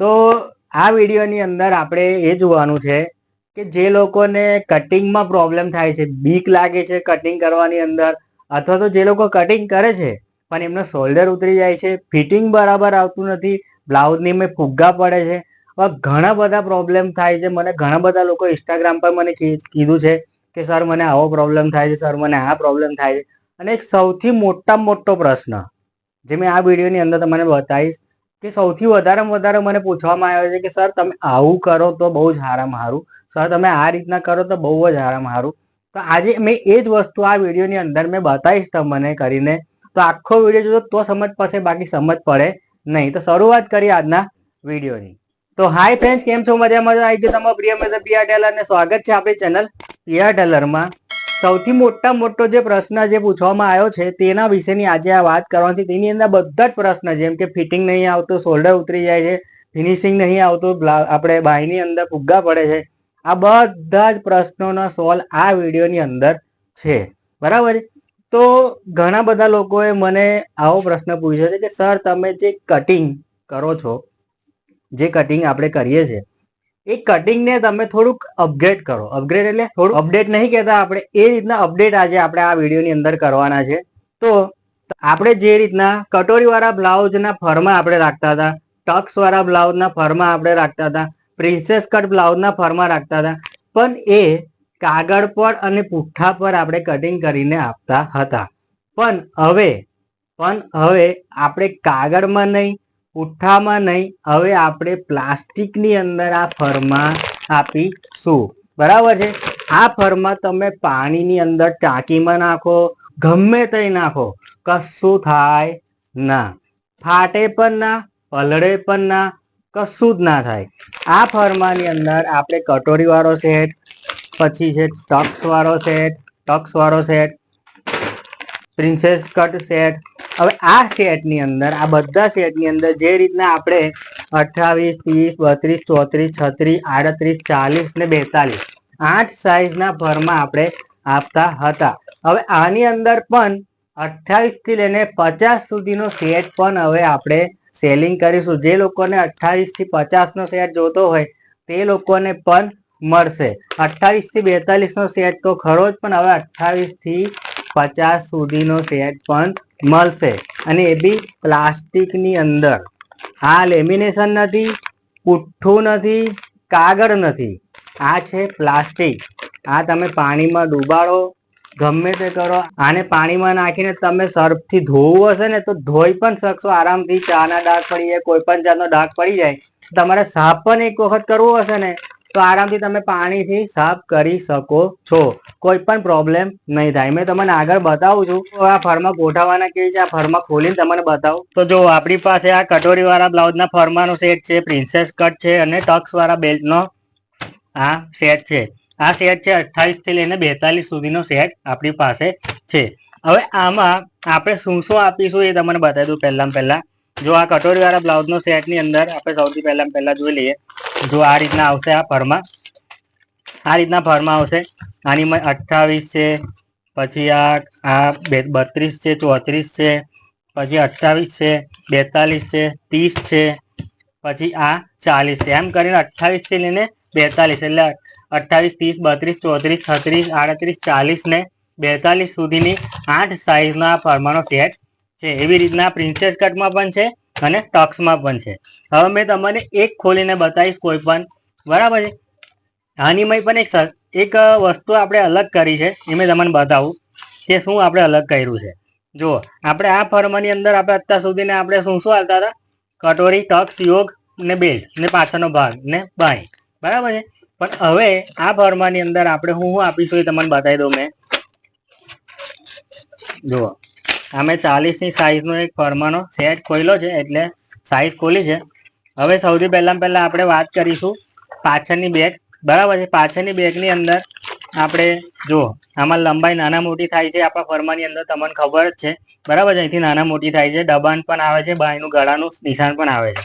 તો આ વિડીયોની અંદર આપણે એ જોવાનું છે કે જે લોકોને કટિંગમાં પ્રોબ્લેમ થાય છે, બીક લાગે છે કટિંગ કરવાની અંદર, અથવા તો જે લોકો કટિંગ કરે છે, પણ એમનો શોલ્ડર ઉતરી જાય છે ફિટિંગ બરાબર આવતું નથી, બ્લાઉઝની મેં ફુગ્ગા પડે છે ઘણા બધા પ્રોબ્લેમ થાય છે. મને ઘણા બધા લોકો ઇન્સ્ટાગ્રામ પર મને કીધું છે કે, સર, મને આવો પ્રોબ્લેમ થાય છે, સર, મને આ પ્રોબ્લેમ થાય છે. અને એક સૌથી મોટામાં મોટો પ્રશ્ન, જે મેં આ વિડીયોની અંદર તમને બતાવીશ કે સૌથી વધારેમાં વધારે મને પૂછવામાં આવ્યો છે કે, સર, તમે આવું કરો તો બહુ જ સારામાં સારું સર, તમે આ રીતના કરો તો બહુ જ સારામાં સારું તો આજે મેં એ જ વસ્તુ આ વિડીયોની અંદર મેં બતાવીશ તમને કરીને. તો આખો વીડિયો જોજો, તો સમજ પડશે, બાકી સમજ પડે નહીં. તો શરૂઆત કરીએ આજના વિડીયોની. તો હાય ફ્રેન્ડ્સ કેમ છો? મજામાં આવી ગયો તમારો પ્રિય મિત્ર પિયા ટેલર ને સ્વાગત છે આપણી ચેનલ પિયા ટેલરમાં સૌથી મોટા મોટો જે પ્રશ્ન જે પૂછવામાં આવ્યો છે તેના વિશેની આજે આ વાત કરવાની છે તેની અંદર બધા જ પ્રશ્ન જેમ કે ફિટિંગ નહીં આવતું, શોલ્ડર ઉતરી જાય છે, ફિનિશિંગ નહીં આવતું આપણે બાયની અંદર ફુગ્ગા પડે છે. આ બધા જ પ્રશ્નોનો સોલ્વ આ વિડીયોની અંદર છે. બરાબર? તો ઘણા બધા લોકોએ મને આવો પ્રશ્ન પૂછ્યો છે કે, સર, તમે જે કટિંગ કરો છો, જે કટિંગ આપણે કરીએ છીએ એ કટિંગને તમે થોડુંક અપગ્રેડ કરો. અપગ્રેડ એટલે થોડું અપડેટ નહીં કહેતા, આપણે એ રીતના અપડેટ આજે આપણે આ વિડીયોની અંદર કરવાના છે. તો આપણે જે રીતના કટોરીવાળા બ્લાઉઝના ફરમાં આપણે રાખતા હતા ટક્સ વાળા બ્લાઉઝના ફરમાં આપણે રાખતા હતા, પ્રિન્સેસ કટ બ્લાઉઝના ફરમાં રાખતા હતા, પણ એ કાગળ પર અને પુઠ્ઠા પર આપણે કટિંગ કરીને આપતા હતા. પણ હવે પણ હવે આપણે કાગળમાં નહીં પુઠ્ઠામાં નહીં. હવે આપણે પ્લાસ્ટિકની અંદર આ ફરમાં આપીશું. બરાબર છે? આ ફરમાં તમે પાણીની અંદર ટાંકીમાં નાખો, ગમે તે નાખો. કશું થાય ના. ફાટે પણ ના, પલળે પણ ના, કશું જ ના થાય. આ ફરમાની અંદર આપણે કટોરીવાળો સેટ, પછી છે ટક્સ વાળો સેટ ટક્સ વાળો સેટ પ્રિન્સેસ કટ સેટ. હવે આ સેટની અંદર, આ બધા સેટની અંદર જે રીતના આપણે અઠ્ઠાવીસ, ત્રીસ, બત્રીસ, ચોત્રીસ, છત્રીસ, આડત્રીસ, ચાલીસ ને બેતાલીસ, આઠ સાઈઝના ભરમાં આપણે આપતા હતા. હવે આની અંદર પણ અઠ્ઠાવીસથી લઈને પચાસ સુધીનો સેટ પણ હવે આપણે સેલિંગ કરીશું. જે લોકોને અઠ્ઠાવીસથી થી પચાસ નો સેટ જોતો હોય, તે લોકોને પણ મળશે. અઠ્ઠાવીસથી બેતાલીસ નો સેટ તો ખરો જ, પણ હવે અઠ્ઠાવીસથી પચાસ સુધીનો સેટ પણ મળશે. અને એ બી પ્લાસ્ટિકની અંદર. આ લેમિનેશન નથી, પુઠ્ઠું નથી, કાગળ નથી. આ છે પ્લાસ્ટિક. આ તમે પાણીમાં ડૂબાડો, ગમે તે કરો, આને પાણીમાં નાખીને તમે સર્ફથી ધોવું હશે ને તો ધોઈ પણ શકશો. આરામથી ચાના ડાઘ પડી જાય, કોઈ પણ જાતનો ડાઘ પડી જાય. તમારે સાફ પણ એક વખત કરવું હશે ને તો આરામથી તમે પાણીથી સાફ કરી શકો છો. કોઈ પણ પ્રોબ્લેમ નહીં થાય. મેં તમને આગળ બતાવું છું. આ ફરમા ગોઠવવાના કેવી છે? આ ફરમા ખોલીને તમને બતાવું. તો જો આપણી પાસે આ કટોરી વાળા બ્લાઉઝના ફરમાનો સેટ છે પ્રિન્સેસ કટ છે અને ટક્સ વાળા બેલ્ટનો આ સેટ છે. આ સેટ છે અઠ્ઠાવીસથી લઈને બેતાલીસ સુધીનો સેટ આપણી પાસે છે. હવે આમાં આપણે શું શું આપીશું એ તમને બતાવી દઉં પહેલાં પહેલા. જો આ કટોરી વાળા બ્લાઉઝનો સેટની અંદર આપણે સૌથી પહેલાં પહેલા જોઈ લઈએ. જો આ રીતના આવશે આ ફરમાં. આ રીતના ફરમાં આવશે. આની અઠ્ઠાવીસ છે, પછી આ આ બે બત્રીસ છે, ચોત્રીસ છે, પછી અઠ્ઠાવીસ છે, બેતાલીસ છે, ત્રીસ છે, પછી આ ચાલીસ છે. એમ કરીને અઠ્ઠાવીસથી લઈને બેતાલીસ. એટલે અઠ્ઠાવીસ, ત્રીસ, બત્રીસ, ચોત્રીસ, છત્રીસ, આડત્રીસ, ચાલીસ ને બેતાલીસ સુધીની આઠ સાઈઝના આ ફરમાનો સેટ છે એવી રીતના પ્રિન્સેસ કટમાં પણ છે અને ટક્સમાં પણ છે. હવે મેં તમને એક ખોલીને બતાવીશ કોઈ પણ. બરાબર છે? આનીમાં પણ એક એક વસ્તુ આપણે અલગ કરી છે એ મેં તમને બતાવું કે શું આપણે અલગ કર્યું છે. જુઓ, આપણે આ ફર્મની અંદર આપણે અત્યાર સુધીને આપણે શું શું આવતા હતા? કટોરી ટક્સ યોગ ને બેલ્ટ ને પાછળનો ભાગ ને બાઈ બરાબર છે? પણ હવે આ ફર્માની અંદર આપણે હું શું આપીશું એ તમને બતાવી દઉં મેં. જુઓ. આ મેં ચાલીસની સાઈઝનો એક ફર્માનો સેટ ખોલ્યો છે, એટલે સાઈઝ ખોલી છે. હવે સૌથી પહેલાં પહેલાં આપણે વાત કરીશું પાછળની બેગ. બરાબર છે, પાછળની બેગની અંદર આપણે જુઓ, આમાં લંબાઈ નાના મોટી થાય છે, આપણા ફર્માની અંદર તમને ખબર જ છે. બરાબર છે, અહીંથી નાના મોટી થાય છે, દબાણ પણ આવે છે, બાયનું ગળાનું નિશાન પણ આવે છે.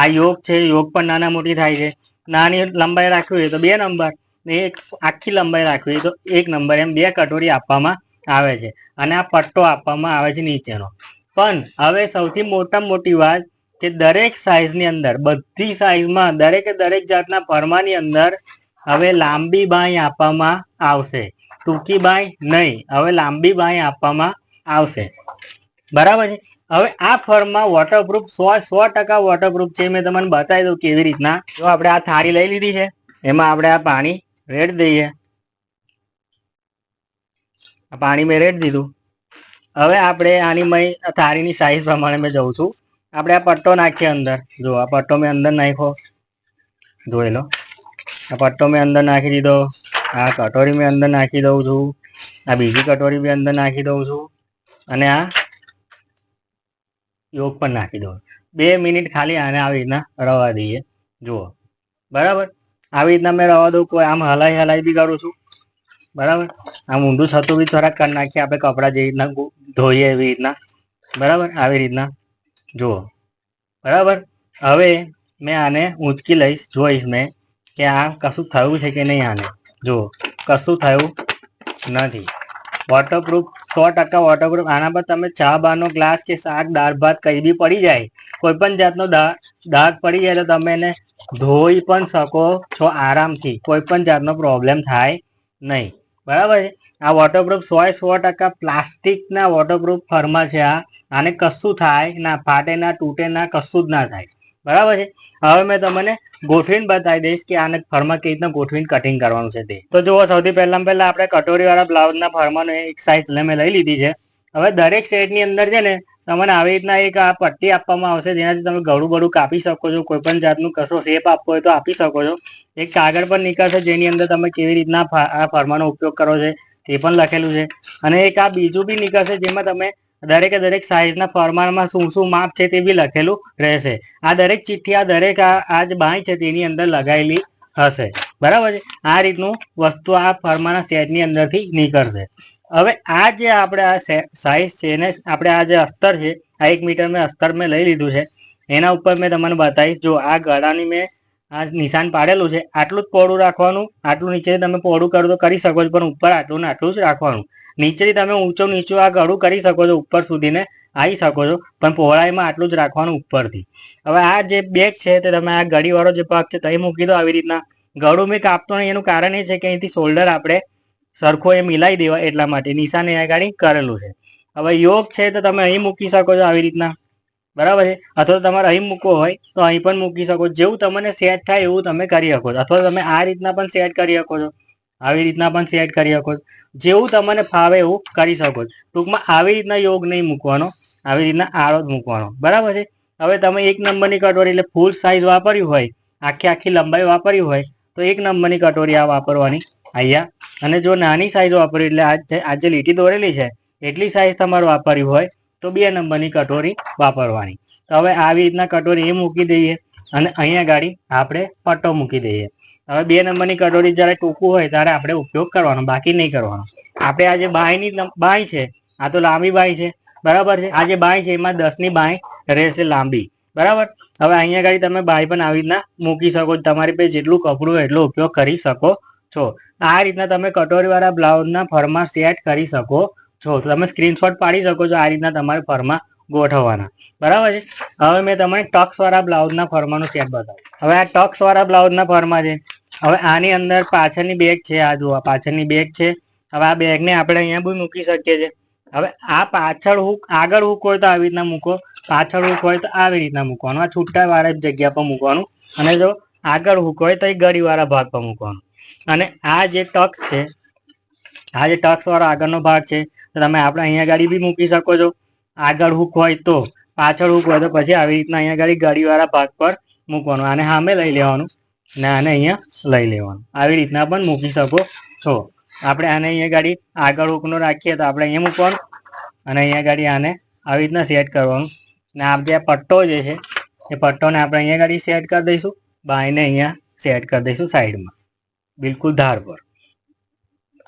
આ યોગ છે, યોગ પણ નાના મોટી થાય છે. નાની લંબાઈ રાખવી હોય તો બે નંબર ને એક આખી લંબાઈ રાખવી હોય તો એક નંબર એમ બે કટોરી આપવામાં આવે છે અને આ પટ્ટો આપવામાં આવે છે નીચેનો. પણ હવે સૌથી મોટામાં મોટી વાત કે દરેક સાઇઝની અંદર, બધી સાઇઝમાં દરેકે દરેક જાતના પરમાની અંદર હવે લાંબી બાંય આપવામાં આવશે. ટૂંકી બાંય નહીં, હવે લાંબી બાંય આપવામાં આવશે. બરાબર છે? હવે આ ફર્મમાં વોટરપ્રૂફ સો સો ટકા વોટરપ્રૂફ છે, મેં તમને બતાવી દઉં કેવી રીતના. જો આપણે આ થાળી લઈ લીધી છે, એમાં આપણે આ પાણી રેડ દઈએ. પાણી મેં રેડી દીધું. હવે આપણે આની મય થાળીની સાઈઝ પ્રમાણે મેં જઉં છું. આપણે આ પટ્ટો નાખીએ અંદર. જો આ પટ્ટો મેં અંદર નાખ્યો. જોઈ લો. આ પટ્ટો મેં અંદર નાખી દીધો. આ કટોરી મેં અંદર નાખી દઉં છું. આ બીજી કટોરી બી અંદર નાખી દઉં છું. અને આ યોગ પણ નાખી દઉં. બે મિનિટ ખાલી આને આવી રીતના રવા દઈએ. જુઓ. બરાબર? આવી રીતના મેં રવા દઉં કોઈ આમ હલાઈ હલાઈ બી કરું છું. બરાબર? આમ ઊંધું છતું બી થોડાક કરી નાખીએ, આપણે કપડાં જેવી રીતના ધોઈએ એવી રીતના. બરાબર? આવી રીતના. જુઓ. બરાબર? હવે મેં આને ઊંચકી લઈશ, જોઈશ મેં કે આ કશું થયું છે કે નહીં આને. જુઓ. કશું થયું નથી. વોટરપ્રૂફ સો ટકા વોટરપ્રૂફ આના પર તમે ચા બારનો ગ્લાસ કે શાક, દાળ, ભાત કઈ બી પડી જાય, કોઈ પણ જાતનો દા- ડાઘ પડી જાય તો તમે એને ધોઈ પણ શકો છો આરામથી. કોઈ પણ જાતનો પ્રોબ્લેમ થાય નહીં. બરાબર છે? આ વોટરપ્રૂફ સો સો ટકા પ્લાસ્ટિકના વોટરપ્રૂફ ફર્મા છે આ. આને કશું થાય ના, ફાટે ના, તૂટે ના, કશું જ ના થાય. બરાબર છે? હવે મેં તમને ગોઠવીને બતાવી દઈશ કે આને ફર્મા કેવી રીતના ગોઠવીને કટિંગ કરવાનું છે તે. તો જુઓ, સૌથી પહેલા પહેલા આપણે કટોરીવાળા બ્લાઉઝના ફર્માનો એક સાઈઝ મેં લઈ લીધી છે. હવે દરેક સેટની અંદર છે ને તમને આવી રીતના એક આ પટ્ટી આપવામાં આવશે, જેનાથી તમે ગળું બળું કાપી શકો છો, કોઈ પણ જાતનું કશો શેપ આપવો હોય તો આપી શકો છો. એક કાગળ પણ નીકળશે, જેની અંદર તમે કેવી રીતના આ ફર્માનો ઉપયોગ કરો છો, તે પણ લખેલું છે. અને એક આ બીજું બી નીકળશે, જેમાં તમે દરેકે દરેક સાઈઝના ફરમાનમાં શું શું માપ છે તે બી લખેલું રહેશે. આ દરેક ચિઠ્ઠી, આ દરેક આ જે બાંય છે તેની અંદર લગાયેલી હશે. બરાબર છે? આ રીતનું વસ્તુ આ ફરમાના સેટની અંદરથી નીકળશે. હવે આ જે આપણે આ સાઈઝ છે એને આપણે આ જે અસ્તર છે, આ એક મીટર મેં અસ્તર મેં લઈ લીધું છે. એના ઉપર મેં તમને બતાવીશ, જો આ ગળાની મેં આ નિશાન પાડેલું છે, આટલું જ પહોળું રાખવાનું, આટલું નીચે તમે પહોળું કરો તો કરી શકો છો, પણ ઉપર આટલું ને આટલું જ રાખવાનું. નીચેથી તમે ઊંચો નીચું આ ગળું કરી શકો છો, ઉપર સુધીને આવી શકો છો, પણ પહોળાઈમાં આટલું જ રાખવાનું ઉપરથી. હવે આ જે બેગ છે તે તમે આ ગળીવાળો જે ભાગ છે તે મૂકી દો આવી રીતના. ગળું મેં કાપતો નહીં, એનું કારણ એ છે કે અહીંથી શોલ્ડર આપણે સરખો એ મિલાવી દેવા એટલા માટે નિશાને આગળ કરેલું છે. હવે યોગ છે તો તમે અહીં મૂકી શકો છો આવી રીતના. બરાબર છે? અથવા તમારે અહીં મૂકવો હોય તો અહીં પણ મૂકી શકો જેવું તમને સેટ થાય એવું તમે કરી શકો છો. અથવા તમે આ રીતના પણ સેટ કરી શકો છો. આવી રીતના પણ સેટ કરી શકો છો. જેવું તમને ફાવે એવું કરી શકો છો. ટૂંકમાં આવી રીતના યોગ નહીં મૂકવાનો. આવી રીતના આળો જ મૂકવાનો. બરાબર છે? હવે તમે એક નંબરની કટોરી એટલે ફૂલ સાઇઝ વાપર્યું હોય, આખી આખી લંબાઈ વાપરી હોય, તો એક નંબરની કટોરી આ વાપરવાની અહીંયા અને જો નાની સાઈઝ વાપરી, એટલે આજે આજે લીટી દોરેલી છે, એટલી સાઈઝ તમારે વાપરવી હોય, તો બે નંબરની કટોરી વાપરવાની. તો હવે આવી રીતના કટોરી એ મૂકી દઈએ અને અહીંયા ગાડી આપણે પટ્ટો મૂકી દઈએ. હવે બે નંબરની કટોરી જ્યારે ટૂંકું હોય, ત્યારે આપણે ઉપયોગ કરવાનો, બાકી નહીં કરવાનો. આપણે આ જે બાયની બાય છે, આ તો લાંબી બાય છે, બરાબર છે? આ જે બાય છે, એમાં દસની બાય રહેશે લાંબી. બરાબર? હવે અહીંયા ગાડી તમે બાય પણ આવી રીતના મૂકી શકો, તમારી પાસે જેટલું કપડું એટલો ઉપયોગ કરી શકો છો. આ રીતના તમે કટોરીવાળા બ્લાઉઝના ફરમાં સેટ કરી શકો છો. તમે સ્ક્રીનશોટ પાડી શકો છો આ રીતના તમારે ફરમાં ગોઠવવાના. બરાબર છે? હવે મેં તમને ટક્સવાળા બ્લાઉઝના ફરમાનું સેટ બતાવ્યું. હવે આ ટક્સવાળા બ્લાઉઝના ફરમાં છે. હવે આની અંદર પાછળની બેગ છે. આ જુઓ પાછળની બેગ છે. હવે આ બેગને આપણે અહીંયા બી મૂકી શકીએ છીએ. હવે આ પાછળ હુક, આગળ હુક હોય તો આવી રીતના મૂકો. પાછળ હુક હોય તો આવી રીતના મૂકવાનું. આ છૂટા વાળા જગ્યા પર મૂકવાનું. અને જો આગળ હુક હોય તો એ ગળીવાળા ભાગ પર મૂકવાનું. અને આ જે ટક્સ છે, આ જે ટક્સ વાળો આગળનો ભાગ છે, તો તમે આપણે અહીંયા ગાડી બી મૂકી શકો છો. આગળ હુક હોય તો, પાછળ હુક હોય તો પછી આવી રીતના અહીંયા ગાડી ગાડીવાળા ભાગ પર મૂકવાનું. આને સામે લઈ લેવાનું આને અહીંયા લઈ લેવાનું. આવી રીતના પણ મૂકી શકો છો. આપણે આને અહીંયા ગાડી આગળ હુકનો રાખીએ તો આપણે અહીંયા મૂકવાનું અને અહીંયા ગાડી આને આવી રીતના સેટ કરવાનું. ને આ જે પટ્ટો જે છે, એ પટ્ટોને આપણે અહીંયા ગાડી સેટ કરી દઈશું. બાયને અહીંયા સેટ કરી દઈશું સાઈડમાં. બિલકુલ ધાર પર.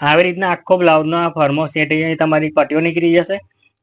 આવી રીતના આખો બ્લાઉઝનો આ ફર્મો સેટ અહીંયા તમારી પટ્ટીઓ નીકળી જશે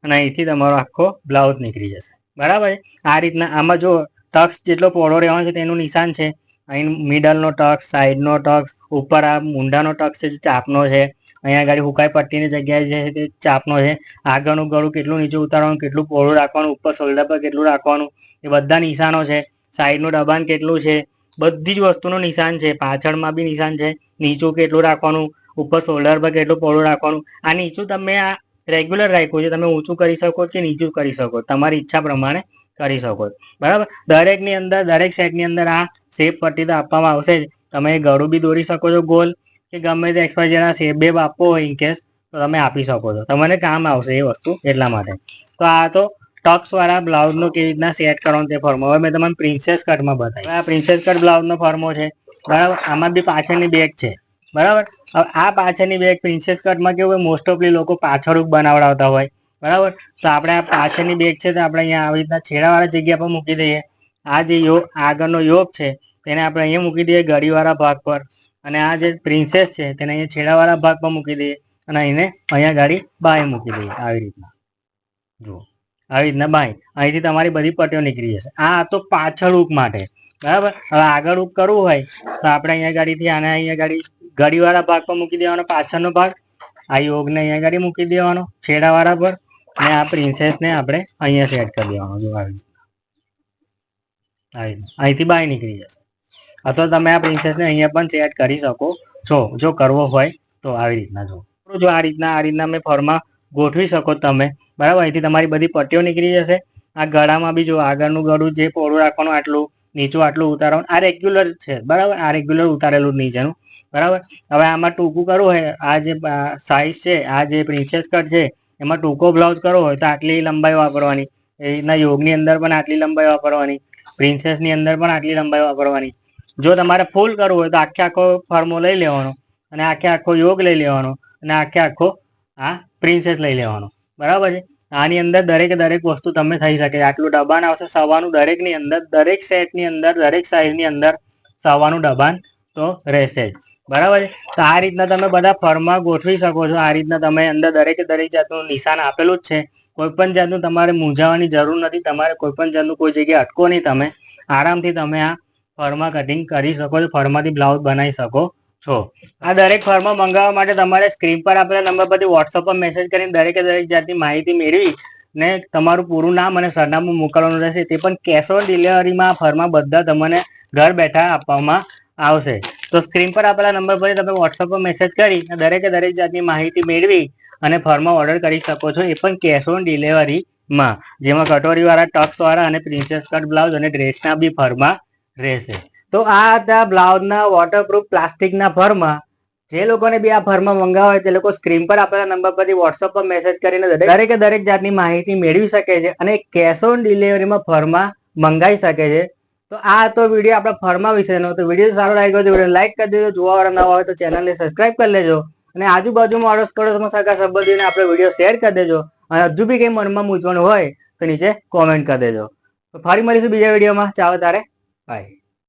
અને અહીંથી તમારો આખો બ્લાઉઝ નીકળી જશે. બરાબર? આ રીતના આમાં જો ટક્સ જેટલો પહોળો રહેવાનો છે તેનું નિશાન છે. અહીં મિડલનો ટક્સ સાઈડનો ટક્સ, ઉપર આ મુંડાનો ટક્સ છે, જે ચાપનો છે. અહીંયા આગળ હુકાઈ પટ્ટીની જગ્યાએ જે છે તે ચાપનો છે. આગળનું ગળું કેટલું નીચે ઉતારવાનું, કેટલું પહોળું રાખવાનું, ઉપર શોલ્ડર પર કેટલું રાખવાનું, એ બધા નિશાનો છે. સાઈડનું દબાણ કેટલું છે? બધી જ વસ્તુનું નિશાન છે. પાછળમાં બી નિશાન છે. નીચું કેટલું રાખવાનું? ઉપર શોલ્ડર પર કેટલું પહોળું રાખવાનું? આ નીચું તમે આ રેગ્યુલર રાખ્યું છે. તમે ઊંચું કરી શકો કે નીચું કરી શકો? તમારી ઈચ્છા પ્રમાણે કરી શકો. બરાબર? દરેકની અંદર, દરેક સેટની અંદર આ શેપ પટ્ટી તો આપવામાં આવશે જ. તમે ગળું બી દોરી શકો છો ગોલ કે ગમે તે એક્સપાયર જેના શેપ બેપ આપવો હોય ઇન કેસ તો તમે આપી શકો છો. તમને કામ આવશે એ વસ્તુ એટલા માટે. તો આ તો ટક્સ વાળા બ્લાઉઝનું કેવી રીતના સેટ કરવાનું તે ફોર્મો હવે મેં તમને પ્રિન્સેસ કટમાં બતાવ્યું આ પ્રિન્સેસ કટ બ્લાઉઝનો ફોર્મો છે. બરાબર? આમાં બી પાછળની બેગ છે. બરાબર? હવે આ પાછળની બેગ પ્રિન્સેસ કટમાં કેવું હોય? મોસ્ટ ઓફલી લોકો પાછળ બનાવડાવતા હોય. બરાબર? તો આપણે આ પાછળની બેગ છે તો આપણે અહીંયા આવી રીતના છેડાવાળા જગ્યા પર મૂકી દઈએ. આ જે યોગ, આગળનો યોગ છે, તેને આપણે અહીંયા મૂકી દઈએ ગળીવાળા ભાગ પર. અને આ જે પ્રિન્સેસ છે, તેને અહીંયા છેડાવાળા ભાગ પર મૂકી દઈએ. અને અહીંને અહીંયા ગાડી બાય મૂકી દઈએ. આવી રીતના. જુઓ. આવી રીતના બાય. અહીંથી તમારી બધી પટ્ટીઓ નીકળી જશે. આ તો પાછળ ઉક માટે. બરાબર? હવે આગળ ઉક કરવું હોય, તો આપણે અહીંયા ગાડીથી આને અહીંયા ગાડી ગળીવાળા ભાગ પર મૂકી દેવાનો, પાછળનો ભાગ. આ યોગને અહીંયા ગાડી મૂકી દેવાનો, છેડાવાળા પર. અને આ પ્રિન્સેસને આપણે અહીંયા સેટ કરી દેવાનો, જો આવી. અહીંથી બાય નીકળી જશે. અથવા તમે આ પ્રિન્સેસને અહીંયા પણ સેટ કરી શકો. છો જો કરવો હોય, તો આવી રીતના જો. જો આ રીતના આ રીતના મેં ફોર્મમાં ગોઠવી શકો તમે. બરાબર? અહીંથી તમારી બધી પટ્ટીઓ નીકળી જશે. આ ગળામાં બી જો આગળનું ગળું જે પહોળું રાખવાનું આટલું, નીચું આટલું ઉતારવાનું, આ રેગ્યુલર છે. બરાબર? આ રેગ્યુલર ઉતારેલું નીચેનું બરાબર? હવે આમાં ટૂંકું કરવું હોય, આ જે સાઈઝ છે, આ જે પ્રિન્સેસ કટ છે, એમાં ટૂંકો બ્લાઉઝ કરવો હોય તો આટલી લંબાઈ વાપરવાની. એ રીતના યોગની અંદર પણ આટલી લંબાઈ વાપરવાની. પ્રિન્સેસની અંદર પણ આટલી લંબાઈ વાપરવાની. જો તમારે ફૂલ કરવું હોય તો આખે આખો ફર્મો લઈ લેવાનો અને આખે આખો યોગ લઈ લેવાનો અને આખે આખો આ પ્રિન્સેસ લઈ લેવાનો. બરાબર છે? આની અંદર દરેકે દરેક વસ્તુ તમે થઈ શકે. આટલું દબાણ આવશે સવાનું દરેકની અંદર, દરેક સેટની અંદર, દરેક સાઈઝની અંદર સવાનું દબાણ તો રહેશે જ. બરાબર છે? તો આ રીતના તમે બધા ફરમાં ગોઠવી શકો છો. આ રીતના તમે અંદર દરેકે દરેક જાતનું નિશાન આપેલું જ છે. કોઈ પણ જાતનું તમારે મૂંઝાવાની જરૂર નથી. તમારે કોઈ પણ જાતનું કોઈ જગ્યાએ અટકો નહીં તમે. આરામથી તમે આ ફરમાં કટિંગ કરી શકો છો. ફરમાંથી બ્લાઉઝ બનાવી શકો છો. આ દરેક ફોર્મ મંગાવવા માટે તમારે સ્ક્રીન પર આપેલા નંબર પરથી વોટ્સઅપ પર મેસેજ કરીને દરેકે દરેક જાતની માહિતી મેળવી ને તમારું પૂરું નામ અને સરનામું મોકલવાનું રહેશે. તે પણ કેશ ઓન ડિલિવરીમાં ફર્મા બધા તમને ઘર બેઠા આપવામાં આવશે. તો સ્ક્રીન પર આપેલા નંબર પર તમે વોટ્સઅપ પર મેસેજ કરી દરેકે દરેક જાતની માહિતી મેળવી અને ફરમાં ઓર્ડર કરી શકો છો. એ પણ કેશ ઓન ડિલિવરીમાં જેમાં કટોરીવાળા ટક્સવાળા અને પ્રિન્સેસ કટ બ્લાઉઝ અને ડ્રેસના બી ફર્મા રહેશે. તો આ હતા બ્લાઉઝના વોટરપ્રૂફ પ્લાસ્ટિકના ફરમાં જે લોકોને બી આ ફરમાં મંગાવવા હોય તે લોકો સ્ક્રીન પર આપેલા નંબર પરથી વોટ્સઅપ પર મેસેજ કરીને દરેકે દરેક જાતની માહિતી મેળવી શકે છે અને કેશ ઓન ડિલિવરીમાં ફરમાં મંગાવી શકે છે. તો આ તો વીડિયો આપણા ફર્મા વિશેનો. તો વીડિયો સારો લાગ્યો તો વીડિયો લાઈક કરી દેજો. જોવા વાળા નવા હોય તો ચેનલને સબસ્ક્રાઇબ કરી લેજો. અને આજુબાજુમાં અડોશ પડોશમાં સગા સંબંધીને આપણે વીડિયો શેર કરી દેજો. અને હજુ બી કંઈ મનમાં મૂંઝવણ હોય તો નીચે કોમેન્ટ કરી દેજો. તો ફરી મળીશું બીજા વિડીયોમાં. ચાલો તારે. બાય